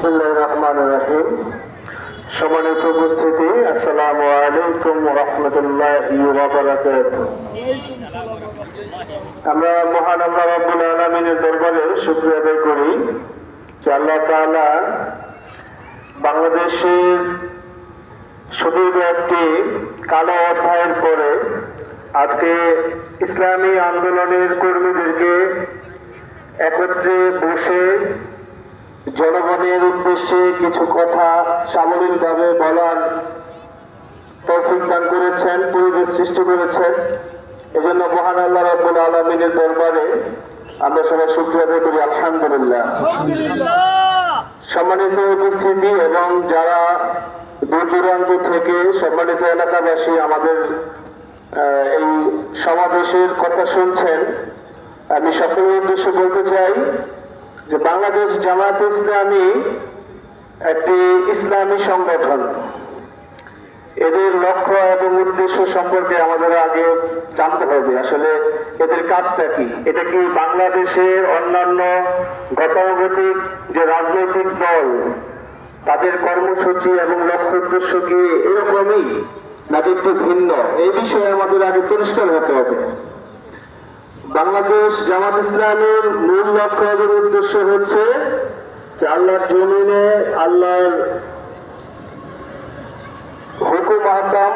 বিসমিল্লাহির রহমানির রহিম। সম্মানিত উপস্থিতি আমরা দরবারে করি তাআলা বাংলাদেশের সুদীর্ঘ একটি কালো অধ্যায়ের পরে আজকে ইসলামী আন্দোলনের কর্মীদেরকে একত্রে বসে জনগণের উদ্দেশ্যে কিছু কথা সামরিকভাবে বলার তৌফিক দান করেছেন পরিবেশ সৃষ্টি করেছেন। এজন্য মহান আল্লাহ রাব্বুল আলমিনের দরবারে আমরা সবাই শুক্রিয়া আদায় করি আলহামদুলিল্লাহ। সম্মানিত উপস্থিতি এবং যারা দূর দূরান্ত থেকে সম্মানিত এলাকাবাসী আমাদের আহ, এই সমাবেশের কথা শুনছেন আমি সকলের উদ্দেশ্যে বলতে চাই যে বাংলাদেশ জামাত ইসলামী একটি ইসলামী সংগঠন। এদের লক্ষ্য এবং উদ্দেশ্য সম্পর্কে আমাদের আগে জানতে হবে। আসলে এদের কাজটা কি? এটা কি বাংলাদেশের অন্যান্য গতানুগতিক যে রাজনৈতিক দল, তাদের কর্মসূচি এবং লক্ষ্য উদ্দেশ্য কি এরকমই নাকি একটু ভিন্ন? এই বিষয়ে আমাদের আগে পরিষ্কার হতে হবে। বাংলাদেশ জামাত ইসলামের মূল লক্ষ্য এবং উদ্দেশ্য হচ্ছে যে আল্লাহর জমিনে আল্লাহর হুকুম আহকাম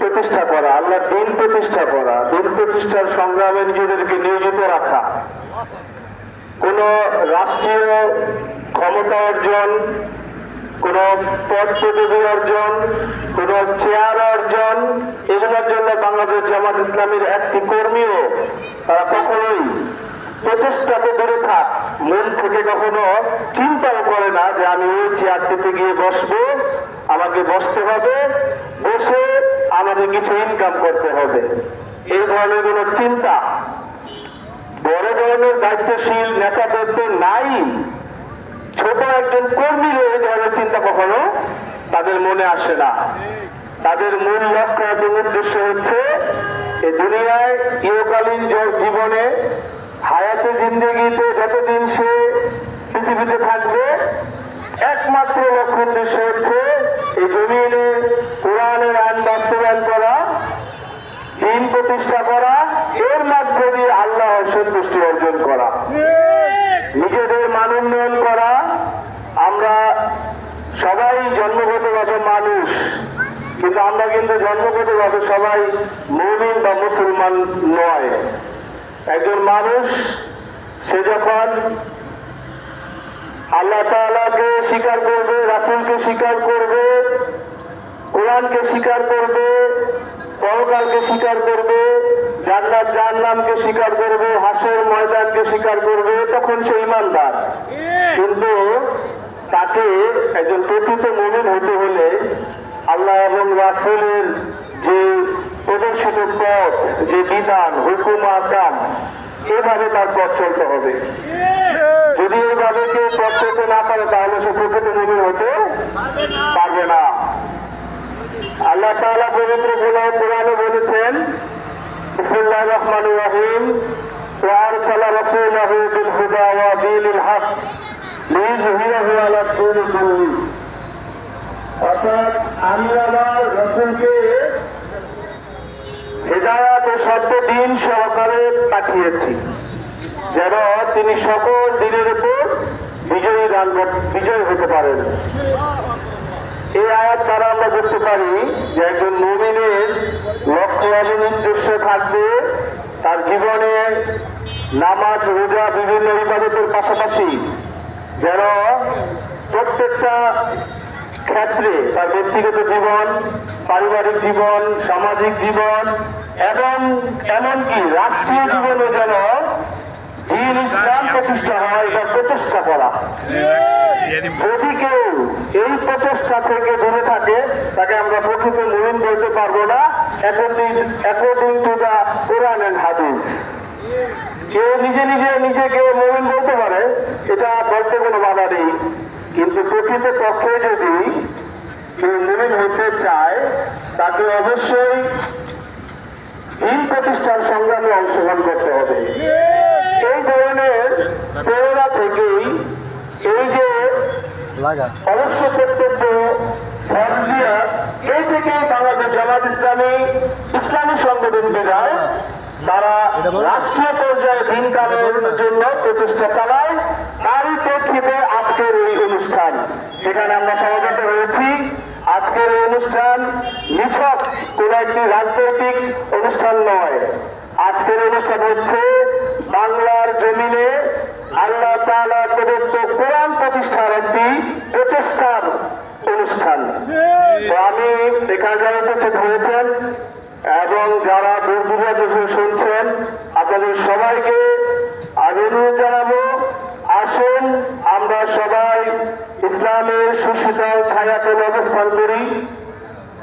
প্রতিষ্ঠা করা, আল্লাহর দিন প্রতিষ্ঠা করা, দিন প্রতিষ্ঠার সংগ্রামে নিজেদেরকে নিয়োজিত রাখা। কোন রাষ্ট্রীয় ক্ষমতা অর্জন কোন পদ পদবি অর্জন, কোন চেয়ার অর্জন, এগুলোর জন্য বাংলাদেশ জামাত ইসলামের একটি কর্মীও তারা কখনোই প্রচেষ্টাতে দূরে থাক মন থেকে কখনো চিন্তাও করে না যে আমি ওই চেয়ারটিতে গিয়ে বসবো, আমাকে বসতে হবে, বসে আমাদের কিছু ইনকাম করতে হবে। এই ধরনের কোন চিন্তা বড় ধরনের দায়িত্বশীল নেতাদের তো নাই। ছোট একজন কর্মীর এই ধরনের চিন্তা কখনো তাদের মনে আসে না। তাদের মূল লক্ষ্য এবং উদ্দেশ্য হচ্ছে এই দুনিয়ায় ইহকালীন জীবনে, হায়াতে জিন্দগিতে যতদিন সে পৃথিবীতে থাকবে, একমাত্র লক্ষ্য উদ্দেশ্য হচ্ছে এই জমিনে কোরআনের আইন বাস্তবায়ন করা দিন প্রতিষ্ঠা করা এর মাধ্যমে আল্লাহ সন্তুষ্টি অর্জন করা নিজেদের মান উন্নয়ন করা আমরা সবাই জন্মগতভাবে মানুষ কিন্তু আমরা কিন্তু জন্মগতভাবে সবাই মৌমিন বা মুসলমান নয়। একজন মানুষ সে যখন আল্লাহ তাআলাকে স্বীকার করবে রাসূলকে স্বীকার করবে কোরআনকে স্বীকার করবে পরকালকে স্বীকার করবে জান্নাত জাহান্নামকে স্বীকার করবে হাসের ময়দানকে স্বীকার করবে তখন সে ইমানদার কিন্তু তাকে একজন প্রকৃত মুমিন হতে হলে আল্লাহ এবং রাসূলের যে প্রদর্শিত পথ যে বিধান হুকুম আকাম এভাবে তার পথ চলতে হবে যদি এইভাবে কেউ পথ চলতে না পারে তাহলে সে প্রকৃত মুমিন হতে পারবে না আল্লাহ তাআলা পবিত্র কোরআন কোরআনে বলেছেন বিসমিল্লাহির রহমানির রহিম وأرسل رسوله بالهدى ودين الحق ليظهره على الدين كله অর্থাৎ আমি আমার রসুলকে হেদায়াত ও সত্য দিন সহকারে পাঠিয়েছি। যেন তিনি সকল দিনের উপর বিজয়ী দান বিজয় হতে পারেন। এই আয়াত দ্বারা আমরা বুঝতে পারি যে একজন মুমিনের লক্ষ্য এবং উদ্দেশ্য থাকবে তার জীবনে নামাজ, রোজা বিভিন্ন ইবাদতের পাশাপাশি যেন প্রত্যেকটা ক্ষেত্রে তার ব্যক্তিগত জীবন, পারিবারিক জীবন, সামাজিক জীবন এবং এমনকি রাষ্ট্রীয় জীবনে যেন দিন ইসলাম প্রতিষ্ঠা হয় এটা প্রচেষ্টা করা। যদি কেউ এই প্রচেষ্টা থেকে দূরে থাকে, তাকে আমরা প্রকৃত মুমিন বলতে পারব না according to the Quran and হাদিস কেউ নিজে নিজে নিজেকে মুমিন বলতে পারে, এটা বলতে কোনো বাধা নেই। কিন্তু প্রকৃত পক্ষে যদি কেউ মুমিন হতে চায় তাকে অবশ্যই দিন প্রতিষ্ঠার সংগ্রামে অংশগ্রহণ করতে হবে। এই ধরনের প্রেরণা থেকেই এই যে অবশ্য কর্তব্য এই থেকে বাংলাদেশ জামাত ইসলামী ইসলামী সংগঠন বিধায় তারা রাষ্ট্রীয় পর্যায়ে দিন কালের জন্য প্রচেষ্টা চালায়। তারই প্রেক্ষিতে অনুষ্ঠান। যেখানে আমরা সমবেত হয়েছি। আজকের এই অনুষ্ঠান নিছক কোন একটি রাজনৈতিক অনুষ্ঠান নয়। আজকের অনুষ্ঠান হচ্ছে বাংলার জমিনে আল্লাহ তাআলা প্রদত্ত কোরআন প্রতিষ্ঠার একটি প্রচেষ্টার অনুষ্ঠান। আমি এখানে যারা উপস্থিত হয়েছেন এবং যারা দূর দূরান্ত থেকে শুনছেন আপনাদের সবাইকে আমি অনুরোধ জানাব আসুন আমরা সবাই ইসলামের সুশীতল ছায়াতলে অবস্থান করি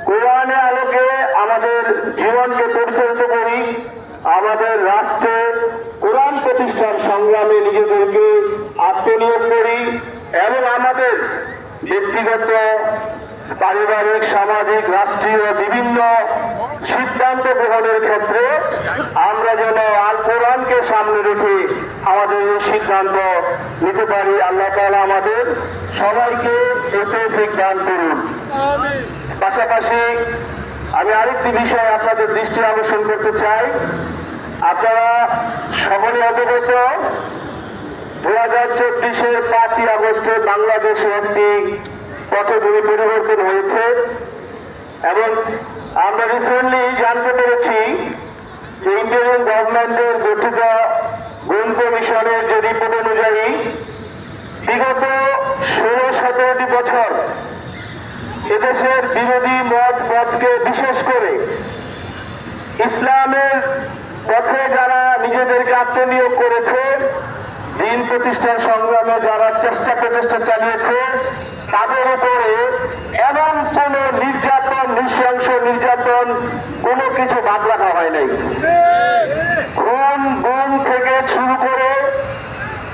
কোরআনে আলোকে আমাদের জীবনকে পরিচালিত করি আমাদের রাষ্ট্রে কোরআন প্রতিষ্ঠার সংগ্রামে নিজেদেরকে আত্মনিয়োগ করি এবং আমাদের ব্যক্তিগত পারিবারিক সামাজিক রাষ্ট্রীয় বিভিন্ন সিদ্ধান্ত গ্রহণের ক্ষেত্রে আমরা যেন আল কোরআনকে সামনে রেখে আমাদের এই সিদ্ধান্ত নিতে পারি। আল্লাহ তালা আমাদের সবাইকে এতে দান করুন। পাশাপাশি আমি আরেকটি বিষয় আপনাদের দৃষ্টি আকর্ষণ করতে চাই। আপনারা সকলে অবগত দু হাজার চব্বিশের পাঁচই আগস্টে বাংলাদেশে একটি পটভূমি পরিবর্তন হয়েছে এবং আমরা রিসেন্টলি জানতে পেরেছি যে ইন্ডিয়ান গভর্নমেন্টের গঠিত গুণ কমিশনের যে রিপোর্ট অনুযায়ী বিগত ষোলো সতেরোটি বছর এদেশের বিরোধী মত পথকে বিশেষ করে ইসলামের পথে যারা নিজেদেরকে আত্মনিয়োগ করেছে দিন প্রতিষ্ঠার সংগ্রামে যারা চেষ্টা প্রচেষ্টা চালিয়েছে, তাদের উপরে এমন কোন নির্যাতন, নৃশংস নির্যাতন কোনো কিছু বাদ রাখা হয় নাই। খুন গুম থেকে শুরু করে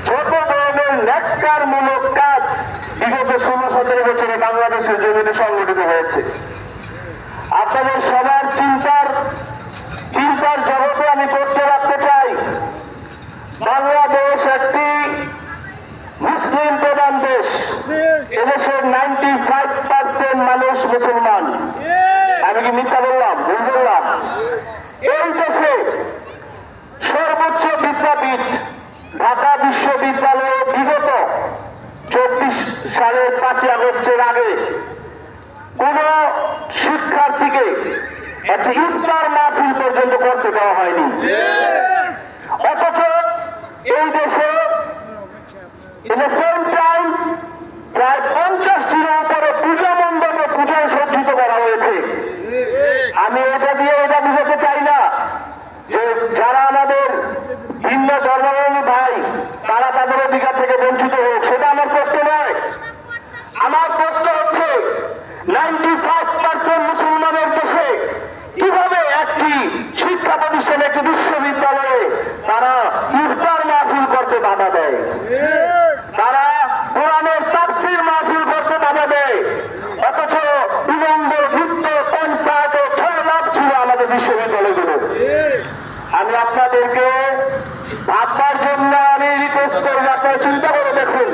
যত ধরনের ন্যাক্কারমূলক কাজ বিগত ষোলো সতেরো বছরে বাংলাদেশের জমিনে সংগঠিত হয়েছে। আপনাদের সবার চিন্তার চিন্তার জগতে আমি করতে রাখতে চাই বাংলাদেশ একটি মুসলিম প্রধান দেশ এদেশের নাইনটি ফাইভ পার্সেন্ট মানুষ মুসলমান আমি কি মিথ্যা বললাম ভুল বললাম এই দেশে সর্বোচ্চ বিদ্যাপীঠ ঢাকা বিশ্ববিদ্যালয়ে বিগত চব্বিশ সালের পাঁচই আগস্টের আগে কোন শিক্ষার্থীকে একটি ইফতার মাহফিল পর্যন্ত করতে দেওয়া হয়নি। অথচ এই দেশে ইন সেম টাইম প্রায় পঞ্চাশটির উপরে পূজা মণ্ডপে পূজায় সজ্জিত করা হয়েছে। আমি এটা দিয়ে এটা বুঝাতে চাই না যে যারা আমাদের ভিন্ন ধর্মাবলম্বী ভাই তারা তাদের অধিকার থেকে বঞ্চিত হোক সেটা আমার প্রশ্ন নয় আমার প্রশ্ন হচ্ছে নাইনটি ফাইভ পার্সেন্ট মুসলমানের দেশে কীভাবে একটি শিক্ষা প্রতিষ্ঠানে একটি বিশ্ববিদ্যালয়ে তারা ইফতার মাহফিল করতে বাধা দেয় তারা কোরআনের তাফসির মাহফিল করতে বাধা দেয় অথচ বিলম্ব নৃত্য কনসার্ট ও খেলাপ ছিল আমাদের বিশ্ববিদ্যালয়গুলো আমি আপনাদেরকে ভাববার জন্য আমি রিকোয়েস্ট করি যে আপনারা চিন্তা করে দেখুন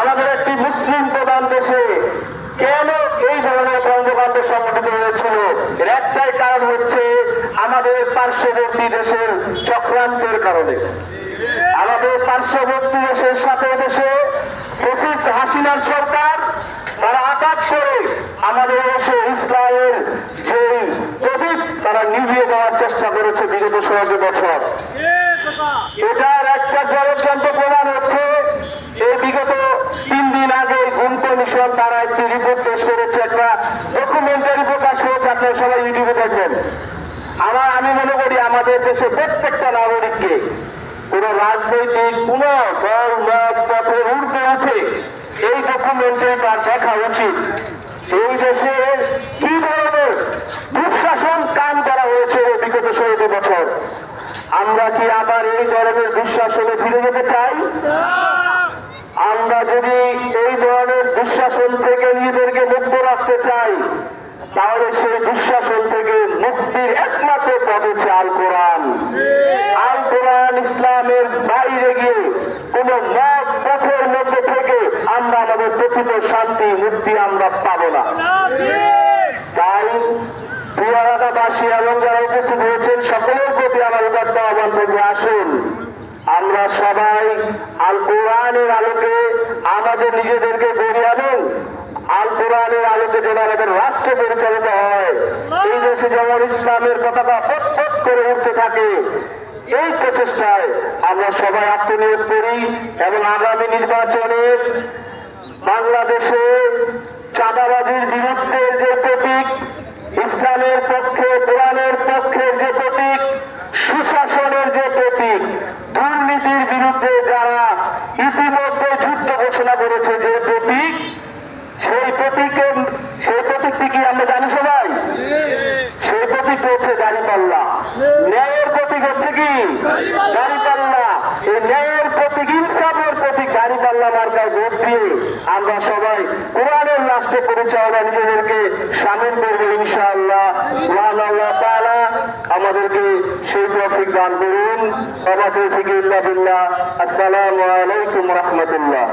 আমাদের একটি মুসলিম প্রধান দেশে কেন এই ধরনের কর্মকাণ্ড সংগঠিত হয়েছিল? এর একটাই কারণ হচ্ছে আমাদের পার্শ্ববর্তী দেশের চক্রান্তের কারণে। আমাদের পার্শ্ববর্তী দেশের সাথে দেশে ফেসিস হাসিনার সরকার তারা আঘাত করে আমাদের দেশে ইসরায়েল যে প্রদীপ তারা নিভিয়ে দেওয়ার চেষ্টা করেছে বিগত ষোলো বছর। এটার একটা জলযন্ত্র প্রমাণ হচ্ছে এই বিগত তিন দিন আগে ঘুম কমিশন তারা একটি রিপোর্ট পেশ করেছে একটা ডকুমেন্টারি প্রকাশ হয়েছে আপনারা সবাই ইউটিউবে দেখবেন আমার আমি মনে করি আমাদের দেশে প্রত্যেকটা নাগরিককে কোন রাজনৈতিক কোন দল মত পথের ঊর্ধ্বে উঠে এই ডকুমেন্টে তার দেখা উচিত। এই দেশে কি ধরনের দুঃশাসন কাম করা হয়েছে বিগত ষোলো বছর? আমরা কি আবার এই ধরনের দুঃশাসনে ফিরে যেতে চাই? আমরা যদি এই ধরনের দুঃশাসন থেকে নিজেদেরকে মুক্ত রাখতে চাই, তাহলে সেই দুঃশাসন থেকে মুক্তির একমাত্র পথ হচ্ছে আল কোরআন আল কোরআন ইসলামের বাইরে গিয়ে কোন মত পথের মধ্যে থেকে আমরা আমাদের আমরা পাবো না তাই প্রিয় এলাকাবাসী এবং যারা উপস্থিত হয়েছেন সকলের প্রতি আমার উদাত্ত আহ্বান থেকে আসুন আমরা সবাই আল কোরআনের আলোকে আমাদের নিজেদেরকে গড়ে আনুন। আল কোরআনের আলোকে যেন আমাদের রাষ্ট্র পরিচালিত হয়। এই দেশে যেমন ইসলামের কথাটা ফট ফট করে উঠতে থাকে, এই প্রচেষ্টায় আমরা সবাই আত্মনিয়োগ করি এবং আগামী নির্বাচনে বাংলাদেশে চাঁদাবাজির বিরুদ্ধে যে প্রতীক ইসলামের পক্ষে কোরআনের পক্ষে যে প্রতীক সুশাসনের যে প্রতীক দুর্নীতির বিরুদ্ধে যারা ইতিমধ্যে যুদ্ধ ঘোষণা করেছে যে প্রতীক সেই প্রতীকের সেই প্রতীকটি কি আমরা জানি সবাই সেই প্রতীক হচ্ছে দাঁড়িপাল্লা ন্যায়ের প্রতীক হচ্ছে কি দাঁড়িপাল্লা এই ন্যায়ের প্রতীক ইনসাফের প্রতীক দাঁড়িপাল্লা মার্কায় ভোট দিয়ে আমরা সবাই কোরআনের রাষ্ট্র পরিচালনা নিজেদেরকে সামিল করব ইনশাআল্লাহ। আল্লাহ তাআলা, আমাদেরকে সেই তৌফিক দান করুন। আমার তৌফিক ইল্লা বিল্লাহ। আসসালামু আলাইকুম রহমতুল্লাহ।